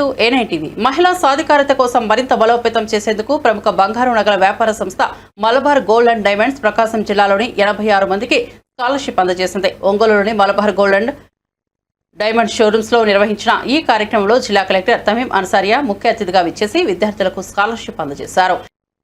To ఏనై మహిళా సాధికారత కోసం మరింత బలోపేతం చేసేందుకు ప్రముఖ బంగారు నగల వ్యాపార సంస్థ Malabar gold and diamonds Prakasam జిల్లాలోని ఎనభై ఆరు మందికి స్కాలర్షిప్ అందజేసింది. ఒంగోలులోని మలబార్ గోల్డ్ అండ్ డైమండ్ షోరూమ్స్లో నిర్వహించిన ఈ కార్యక్రమంలో జిల్లా కలెక్టర్ తమీం అన్సారియా ముఖ్య అతిథిగా విచ్చేసి విద్యార్థులకు స్కాలర్షిప్ అందజేశారు.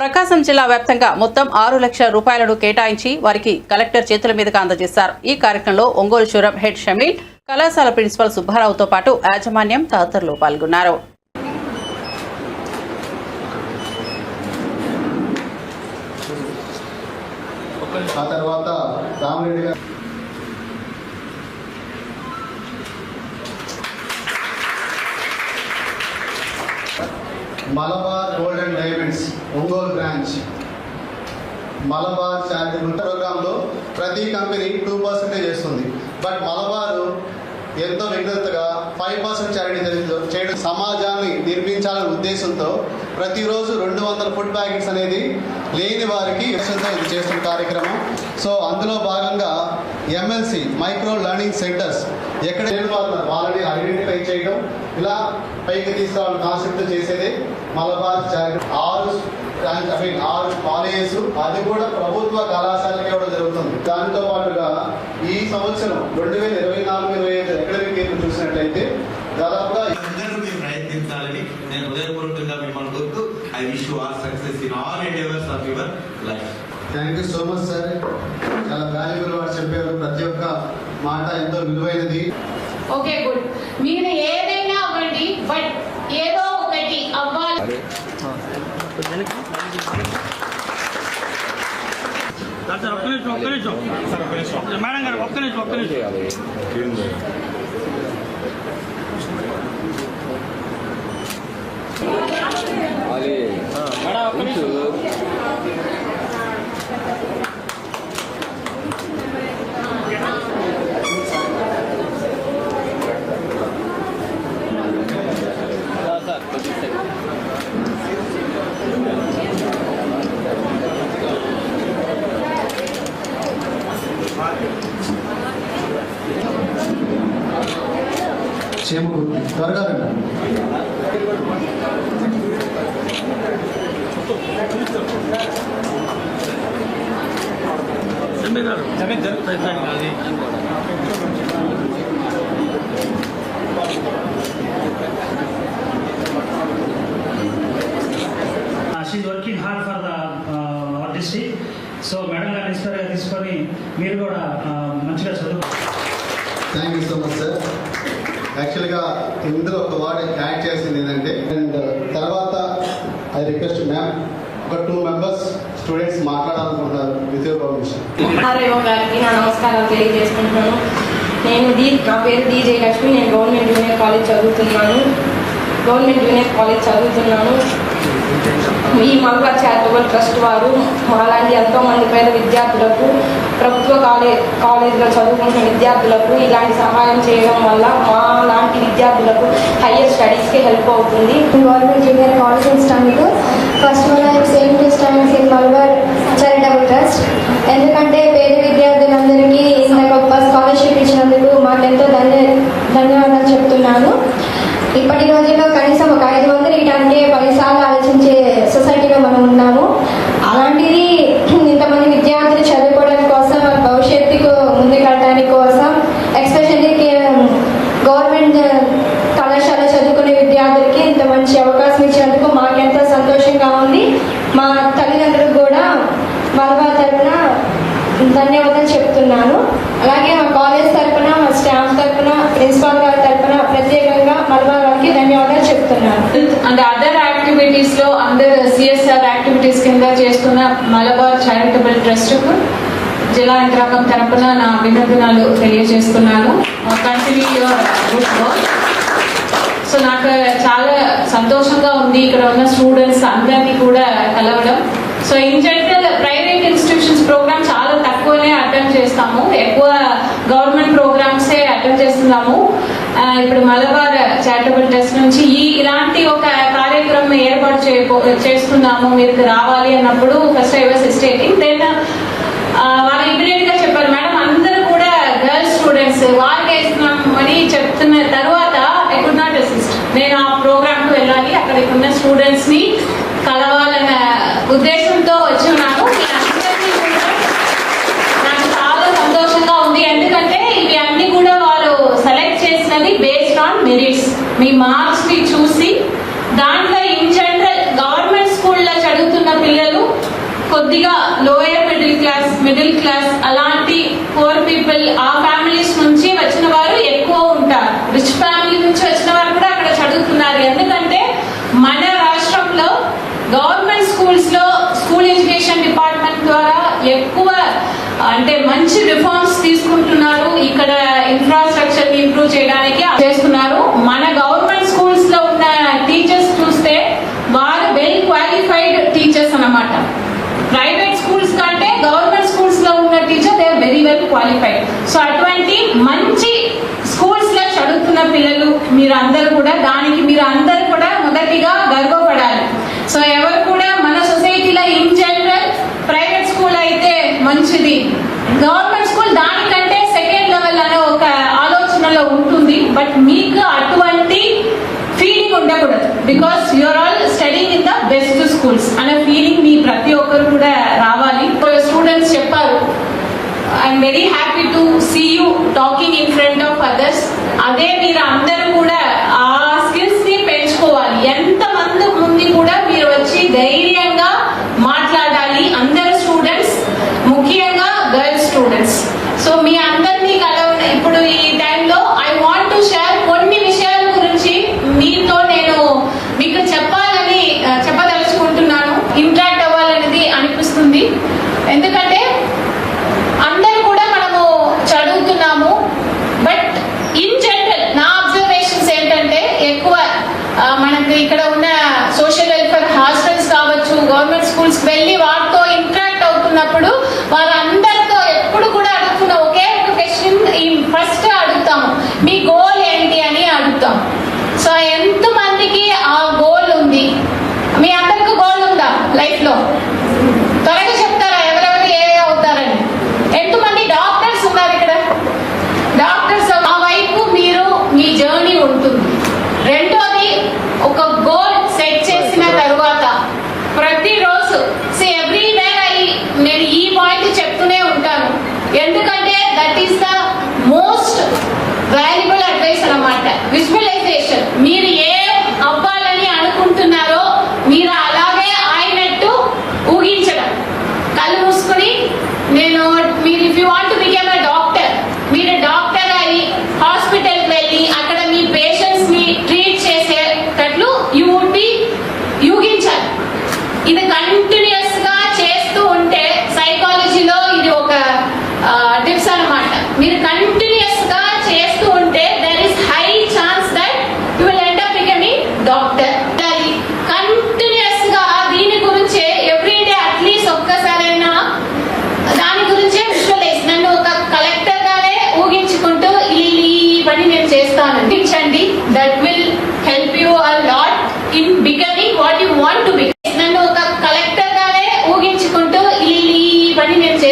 ప్రకాశం జిల్లా వ్యాప్తంగా మొత్తం ఆరు లక్షల రూపాయలను కేటాయించి వారికి కలెక్టర్ చేతుల మీదుగా అందజేశారు. ఈ కార్యక్రమంలో ఒంగోలు షోరూం హెడ్ షమీల్ కళాశాల ప్రిన్సిపల్ సుబ్బారావుతో పాటు యాజమాన్యం తదితరులు పాల్గొన్నారు. ఆ తర్వాత Ramareddy garu Malabar gold and diamonds Ongole branch. Malabar charitable ప్రోగ్రాంలో ప్రతి కంపెనీ టూ పర్సెంటేజ్ చేస్తుంది. బట్ మలబారు ఎంతో విఘ్నతగా ఫైవ్ పర్సెంట్ చారిటీ చేయడం సమాజాన్ని నిర్మించాలనే ఉద్దేశంతో ప్రతిరోజు రెండు వందల ఫుడ్ ప్యాకెట్స్ అనేది లేని వారికి లక్ష్యంతో ఇది చేస్తున్న కార్యక్రమం. సో అందులో భాగంగా ఎంఎల్సి మైక్రో లెర్నింగ్ సెంటర్స్ ఎక్కడ లేని వాళ్ళని ఐడెంటిఫై చేయడం ఇలా పైకి తీసుకురావాలని కాన్సెప్ట్ చేసేది మలబార్ ఆరు ఐ మీన్ ఆరు కాలేజెస్ అది కూడా ప్రభుత్వ కళాశాలకి ఇవ్వడం జరుగుతుంది. దానితో పాటుగా సంవత్సరం రెండు వేల ఇరవై నాలుగు ఇరవై ఐదు అకాడమిక్ ఇయర్ చూసినట్లయితే దాదాపుగా అందరూ మీరు ప్రయత్నించాలని నేను హృదయపూర్వకంగా మిమ్మల్ని కోరుతూ I wish you all success in all endeavours of your life thank you so much sir. చాలా వాల్యుబుల్ వాడు చెప్పారు ప్రతి ఒక్క మాట ఎంతో విలువైనది. ఓకే గుడ్ మీరు ఏదైనా అవ్వండి బట్ ఏదో ఒకటి అవ్వాలి సార్ సార్ ఒక్క నిమిషం ఒక్క నిమిషం. మేడం గారు ఒక్క నిమిషం ఒక్క నిమిషం. మేడం ఒక్క నిమిషం. Zameen garu she working hard for the so madam గారిని ఇన్స్పైర్గా తీసుకొని మీరు కూడా uh, మంచిగా చదువు thank you so much sir యాక్చువల్గా ఇందులో ఒక వర్డ్ యాడ్ చేసింది ఏంటంటే అండ్ తర్వాత ఐ రిక్వెస్ట్ మ్యామ్ ఒక టూ మెంబర్స్ స్టూడెంట్స్ మాట్లాడాలనుకుంటున్నారు ఆర్ఐఓ గారికి నా నమస్కారాలు తెలియజేసుకుంటున్నాను. నేను డి నా పేరు డి జయలక్ష్మి నేను గవర్నమెంట్ జూనియర్ కాలేజ్ చదువుతున్నాను. గవర్నమెంట్ జూనియర్ కాలేజ్ చదువుతున్నాను. ఈ మల్బార్ చారిటబుల్ ట్రస్ట్ వారు మాలాంటి ఎంతో మంది పేద విద్యార్థులకు ప్రభుత్వ కాలేజ్ కాలేజీలో చదువుకుంటున్న విద్యార్థులకు ఇలాంటి సహాయం చేయడం వల్ల మా లాంటి విద్యార్థులకు హయ్యర్ స్టడీస్కి హెల్ప్ అవుతుంది. Government junior college ఇన్స్టాండ్కు first one I same to stands in Malabar charitable trust ఎందుకంటే పేద విద్యార్థులందరికీ ఇంత గొప్ప స్కాలర్షిప్ ఇచ్చినందుకు మాకెంతో ధన్య ధన్యవాదాలు చెప్తున్నాను ఇప్పటి రోజుల్లో కనీసం ఒక ఐదు వందలు ఇటంటే పదిసార్లు ఆలోచించే సొసైటీలో మనం ఉన్నాము అలాంటిది ఇంతమంది విద్యార్థులు చదువుకోవడానికి కోసం వారి భవిష్యత్తుకు ముందుకెళ్ళడానికి కోసం ఎక్స్పెషల్లీ గవర్నమెంట్ కళాశాల చదువుకునే విద్యార్థులకి ఇంత మంచి అవకాశం ఇచ్చినందుకు మాకెంతో సంతోషంగా ఉంది మా తల్లిదండ్రులకు కూడా ధన్యవాదాలు చెప్తున్నాను. అలాగే మా కాలేజ్ తరపున మా స్టాఫ్ తరపున ప్రిన్సిపాల్ గారి తరపున ప్రత్యేకంగా మలబార్ గారికి ధన్యవాదాలు చెప్తున్నాను. అండ్ అదర్ యాక్టివిటీస్లో అందర్ సిఎస్ఆర్ యాక్టివిటీస్ కింద చేస్తున్న మలబార్ చారిటబుల్ ట్రస్ట్ జిల్లా యంత్రాంగం తరపున నా అభినందనలు తెలియజేస్తున్నాను. Continue your good work so నాకు చాలా సంతోషంగా ఉంది ఇక్కడ ఉన్న స్టూడెంట్స్ అందరినీ కూడా కలవడం. So in general private institutions programme చాలా తక్కువనే అటెండ్ చేస్తాము ఎక్కువ గవర్నమెంట్ ప్రోగ్రామ్సే అటెండ్ చేస్తున్నాము. ఇప్పుడు మలబార్ చారిటబుల్ ట్రస్ట్ నుంచి ఈ ఇలాంటి ఒక కార్యక్రమం ఏర్పాటు చేయబో- చేస్తున్నాము మీరు రావాలి అన్నప్పుడు first I was stating then వాళ్ళు ఇమీడియట్గా చెప్పారు మేడం అందరూ కూడా గర్ల్స్ స్టూడెంట్స్ వాళ్ళకి వేస్తున్నాం అని చెప్తున్న తర్వాత ఐ కుడ్ నాట్ అసిస్ట్ నేను ఆ అక్కడికి ఉన్న స్టూడెంట్స్ని కలవాలన్న ఉద్దేశంతో వచ్చి ఉన్నాను మీ అందరినీ కూడా నాకు చాలా సంతోషంగా ఉంది ఎందుకంటే ఇవి అన్ని కూడా వారు సెలెక్ట్ చేసినది బేస్డ్ ఆన్ మెరిట్స్ మీ మార్క్స్ని చూసి దాంట్లో ఇన్ జనరల్ గవర్నమెంట్ స్కూల్లో చదువుతున్న పిల్లలు కొద్దిగా lower middle class middle class అలాంటి పూర్ పీపుల్ ఆ ఫ్యామిలీస్ నుంచి వచ్చిన వారు ఎక్కువ ఉంటారు. రిచ్ ఫ్యామిలీ నుంచి వచ్చిన వారు కూడా అక్కడ చదువుతున్నారు. ఎందుకంటే మన రాష్ట్రంలో గవర్నమెంట్ స్కూల్స్లో స్కూల్ ఎడ్యుకేషన్ డిపార్ట్మెంట్ ద్వారా ఎక్కువ అంటే మంచి రిఫార్మ్స్ తీసుకుంటున్నారు. ఇక్కడ ఇన్ఫ్రాస్ట్రక్చర్ని ఇంప్రూవ్ చేయడానికి చేస్తున్నారు. మన గవర్నమెంట్ స్కూల్స్లో ఉన్న టీచర్స్ చూస్తే వారు వెల్ క్వాలిఫైడ్ టీచర్స్ అన్నమాట. ప్రైవేట్ స్కూల్స్ కంటే గవర్నమెంట్ స్కూల్స్లో ఉన్న teacher they very well qualified so అటువంటి మంచి స్కూల్స్లో చదువుతున్న పిల్లలు మీరు అందరు కూడా దానికి మీరు అందరు కూడా మొదటిగా గర్వ సో ఎవరు కూడా మన సొసైటీలో ఇన్ జనరల్ ప్రైవేట్ స్కూల్ అయితే మంచిది. గవర్నమెంట్ స్కూల్ దానికంటే సెకండ్ లెవెల్ అనే ఒక ఆలోచనలో ఉంటుంది. బట్ మీకు అటువంటి ఫీలింగ్ ఉండకూడదు. Because you're all studying in the best schools అనే ఫీలింగ్ మీ ప్రతి ఒక్కరు కూడా రావాలి. స్టూడెంట్స్ చెప్పారు I'm very happy to see you talking in front of others అదే మీరు అందరూ కూడా ఆ స్కిల్స్ని పెంచుకోవాలి. ఎంత మంది ముందు కూడా మీరు వచ్చి ధైర్యం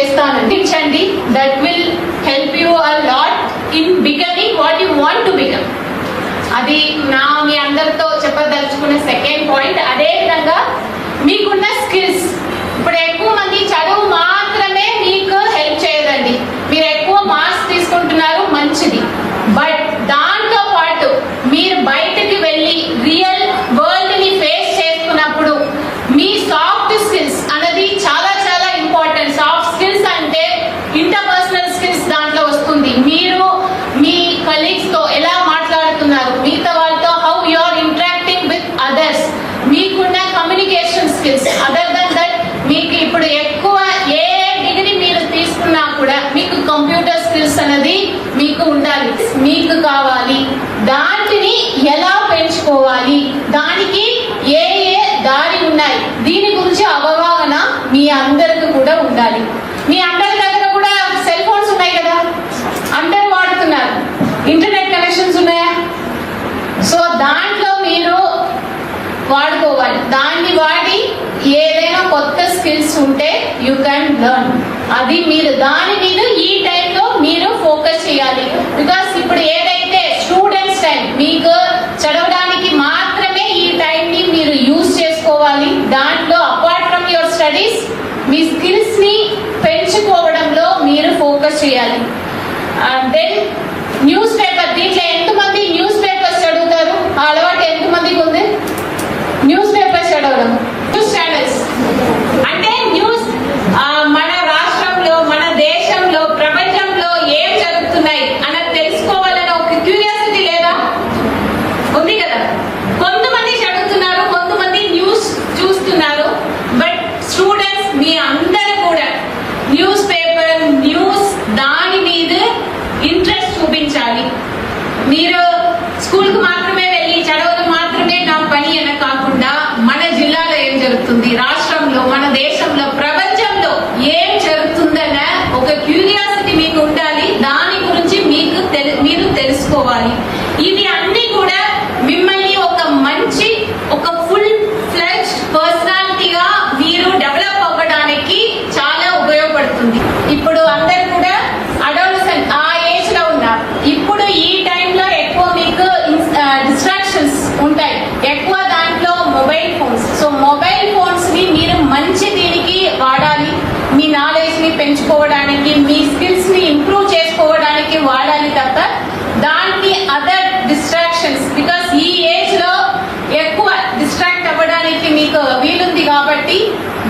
చేస్తాను ఊహించండి that will help you a lot in becoming what you want to become అది నా మీ అందరితో చెప్పదలుచుకున్న సెకండ్ పాయింట్ అదే విధంగా మీకున్న స్కిల్స్ ఇప్పుడు ఎక్కువ మంది చదువు మాత్రమే మీకు హెల్ప్ చేయదండి. మీరు ఎక్కువ మార్క్స్ తీసుకుంటున్నారు మంచిది బట్ దాంతో పాటు మీరు బయటకు వెళ్ళి రియల్ వరల్డ్ని ఫేస్ చేసుకున్నప్పుడు మీ సాఫ్ట్ స్కిల్స్ అనేది చాలా చాలా ఇంపార్టెంట్ సాఫ్ట్ స్కిల్స్ అంటే ఇంటర్పర్సనల్ స్కిల్స్ దాంట్లో వస్తుంది మీరు మీ కలీగ్స్తో ఎలా మాట్లాడుతున్నారు మిగతా వాళ్ళతో how you are interacting with others మీకున్న communication skills other than that మీకు ఇప్పుడు ఎక్కువ ఏ డిగ్రీ మీరు తీసుకున్నా కూడా మీకు కంప్యూటర్ అనేది మీకు ఉండాలి మీకు కావాలి. దాటిని ఎలా పెంచుకోవాలి? దానికి ఏ ఏ దారి ఉన్నాయి? దీని గురించి అవగాహన మీ అందరికి కూడా ఉండాలి. మీ అందరి దగ్గర కూడా సెల్ ఫోన్స్ ఉన్నాయి కదా? అందరు వాడుతున్నారు. ఇంటర్నెట్ కనెక్షన్స్ ఉన్నాయా? సో దాంట్లో మీరు వాడుకోవాలి. దాన్ని వాడి ఏదైనా కొత్త స్కిల్స్ ఉంటే యూ క్యాన్ లర్న్ అది మీరు దాని మీద ఈ ఫోకస్ చేయాలి. బికాస్ ఇప్పుడు ఏదైతే స్టూడెంట్స్ టైం మీకు చదవడానికి మాత్రమే ఈ టైంని మీరు యూజ్ చేసుకోవాలి. దాంట్లో అపార్ట్ ఫ్రమ్ యువర్ స్టడీస్ మీ స్కిల్స్ని పెంచుకోవడంలో మీరు ఫోకస్ చేయాలి. దెన్ న్యూస్ పేపర్ మీ అందరూ కూడా న్యూస్ పేపర్ న్యూస్ దాని మీద ఇంట్రెస్ట్ చూపించాలి. మీరు స్కూల్కి మాత్రమే వెళ్ళి చదవడం మాత్రమే నా పని అని కాకుండా మన జిల్లాలో ఏం జరుగుతుంది? రాష్ట్రంలో మన దేశంలో ప్రపంచంలో ఏం జరుగుతుందన్న ఒక క్యూరియాసిటీ మీకు ఉండాలి దాని గురించి మీకు తెలు- మీరు తెలుసుకోవాలి ఇవి అన్ని కూడా మిమ్మల్ని ఒక మంచి ఒక ఫుల్ ఫ్లెజ్ పర్సనాలిటీగా మీరు డెవలప్ అవ్వడానికి చాలా ఉపయోగపడుతుంది ఇప్పుడు అందరు కూడా అడోలసెంట్ ఆ ఏజ్లో ఉన్నారు ఇప్పుడు ఈ టైంలో ఎక్కువ మీకు డిస్ట్రాక్షన్స్ ఉంటాయి ఎక్కువ దాంట్లో మొబైల్ ఫోన్స్ సో మొబైల్ ఫోన్స్ని మీరు మంచి దీనికి వాడాలి మీ నాలెడ్జ్ని పెంచుకోవడానికి మీ స్కిల్స్ని ఇంప్రూవ్ చేసుకోవడానికి వాడాలి తప్ప దాన్ని అదర్ డిస్ట్రాక్షన్స్ బికాస్ ఈ ఏజ్లో ఎక్కువ డిస్ట్రాక్ట్ అవ్వడానికి మీకు వీలుంది కాబట్టి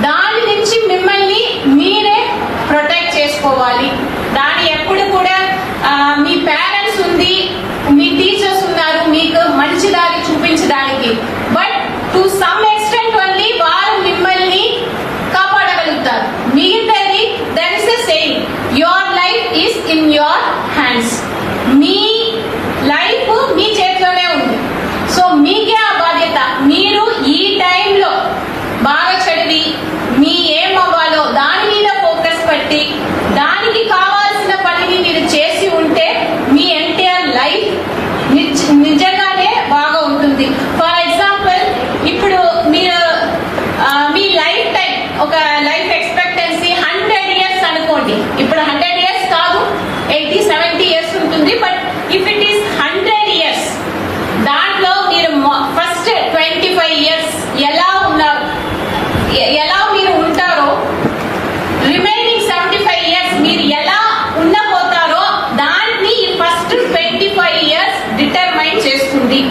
దాని నుంచి మిమ్మల్ని మీరే ప్రొటెక్ట్ చేసుకోవాలి దాని ఎప్పుడు కూడా ఆ, మీ పేరెంట్స్ ఉంది మీ టీచర్స్ ఉన్నారు మీకు మంచి దారి చూపించడానికి but to some extent only వారు మిమ్మల్ని కాపాడగలుగుతారు మిగతాది there is a same your life is in your hands me life మీ చేతిలోనే ఉంది సో మీకే ఆ బాధ్యత మీరు ఈ టైంలో బాగా చదివి మీ ఏం అవ్వాలో దాని మీద ఫోకస్ పెట్టి దానికి కావాల్సిన పనిని మీరు చేసి ఉంటే మీ ఎంటైర్ లైఫ్ నిజ- నిజంగానే బాగా ఉంటుంది ఫర్ ఎగ్జాంపుల్ ఇప్పుడు మీరు ఆ, మీ లైఫ్ టైం ఒక లైఫ్ ఎక్స్పెక్టెన్సీ హండ్రెడ్ ఇయర్స్ అనుకోండి ఇప్పుడు హండ్రెడ్ ఇయర్స్ కాదు ఎయిటీ సెవెంటీ ఇయర్స్ ఉంటుంది but if it is hundred years దాంట్లో మీరు ఫస్ట్ ట్వంటీ ఫైవ్ ఇయర్స్ ఎలా ఉన్నారు ఎ- ఎలా మీరు ఉంటారో రిమైనింగ్ సెవెంటీ ఫైవ్ ఇయర్స్ మీరు ఎలా ఉండబోతారో దాన్ని first twenty five years determine చేస్తుంది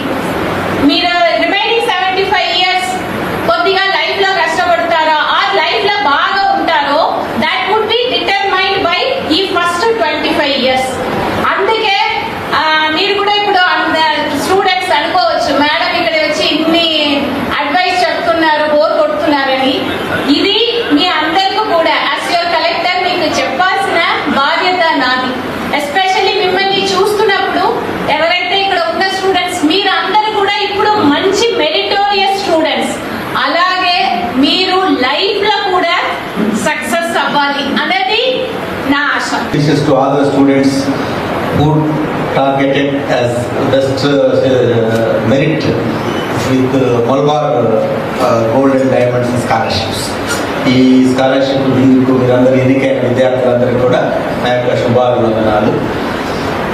మీరు రిమైనింగ్ సెవెంటీ ఫైవ్ ఇయర్స్ కొద్దిగా లైఫ్లో కష్టపడతారో ఆ లైఫ్లో బాగా ఉంటారో that would be determined by ఈ ఫస్ట్ ట్వంటీ ఫైవ్ ఇయర్స్ అందుకే ఆ, మీరు కూడా ఇప్పుడు స్టూడెంట్స్ అనుకోవచ్చు మేడం ఇక్కడ వచ్చి ఇన్ని అడ్వైస్ చెప్తున్నారు బోర్ కొడుతున్నారని ఇది మీ అందరికీ కూడా యాజ్ యువర్ కలెక్టర్ మీకు చెప్పాల్సిన బాధ్యత నాది ఎస్పెషల్లీ మిమ్మల్ని చూస్తున్నప్పుడు ఎవరైతే ఇక్కడ ఉన్న స్టూడెంట్స్ మీరు అందరూ కూడా ఇప్పుడు మంచి మెరిటోరియస్ స్టూడెంట్స్ అలాగే మీరు లైఫ్లో కూడా సక్సెస్ అవ్వాలి అనేది నా ఆశ wishes to all the students who targeted as best uh, uh, merit with uh, Malabar uh, Gold and Diamonds scholarships. ఈ స్కాలర్షిప్ మీకు మీరందరూ ఎన్నికైన విద్యార్థులందరికీ కూడా నా యొక్క శుభాభివందనాలు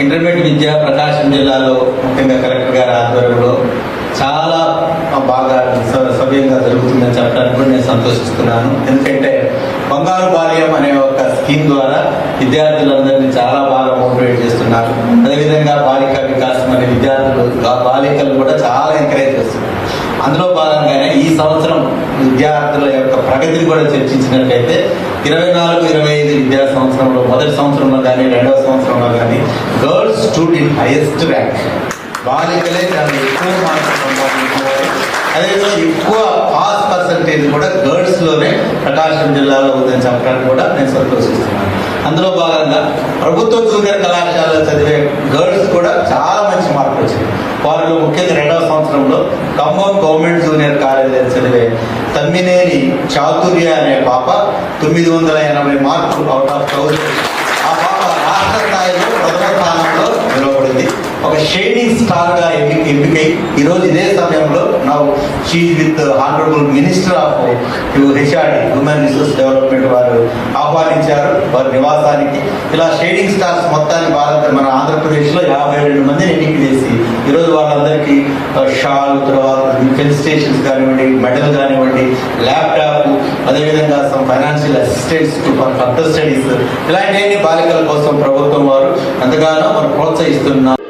ఇంటర్మీడియట్ విద్య ప్రకాశం జిల్లాలో ముఖ్యంగా కలెక్టర్ గారి ఆధ్వర్యంలో చాలా బాగా సవ్యంగా జరుగుతుందని చెప్పడానికి కూడా నేను సంతోషిస్తున్నాను ఎందుకంటే బంగారు బాల్యం అనే స్కీమ్ ద్వారా విద్యార్థులందరినీ చాలా బాగా మోటివేట్ చేస్తున్నారు. అదేవిధంగా బాలిక వికాసం అనే విద్యార్థులు ఆ బాలికలు కూడా చాలా ఎంకరేజ్ చేస్తున్నారు. అందులో భాగంగానే ఈ సంవత్సరం విద్యార్థుల యొక్క ప్రగతిని కూడా చర్చించినట్లయితే ఇరవై నాలుగు ఇరవై ఐదు విద్యా సంవత్సరంలో మొదటి సంవత్సరంలో కానీ రెండవ సంవత్సరంలో కానీ girls student in highest rank బాలికలే దాన్ని ఎక్కువ మార్కులు సంపాదించేవారు అదేవిధంగా ఎక్కువ పాస్ పర్సంటేజ్ కూడా గర్ల్స్లోనే ప్రకాశం జిల్లాలో ఉందని చెప్పడానికి కూడా నేను సంతోషిస్తున్నాను. అందులో భాగంగా ప్రభుత్వ జూనియర్ కళాశాలలో చదివే గర్ల్స్ కూడా చాలా మంచి మార్కులు వచ్చింది వారిలో ముఖ్యంగా రెండవ సంవత్సరంలో ఖమ్మం గవర్నమెంట్ జూనియర్ కాలేజీలో చదివే తమ్మినేని చాతుర్య అనే పాప తొమ్మిది వందల ఎనభై మార్కులు అవుట్ ఆఫ్ థౌజండ్ నిలబడింది స్టార్గా షైనింగ్ స్టార్గా ఎంపికై ఈరోజు ఇదే సమయంలో నా she with honourable minister of HRD human resource development వారు ఆహ్వానించారు వారి నివాసానికి. ఇలా షేడింగ్ స్టార్స్ మొత్తాన్ని భారత మన ఆంధ్రప్రదేశ్లో యాభై రెండు మందిని ఎన్నిక చేసి ఈరోజు వాళ్ళందరికీ షాల్ తర్వాత స్టేషన్స్ కానివ్వండి మెడల్ కానివ్వండి ల్యాప్టాప్ అదేవిధంగా some financial assistants to for further studies ఇలాంటివన్నీ బాలికల కోసం ప్రభుత్వం వారు ఎంతగానో మనం ప్రోత్సహిస్తున్నారు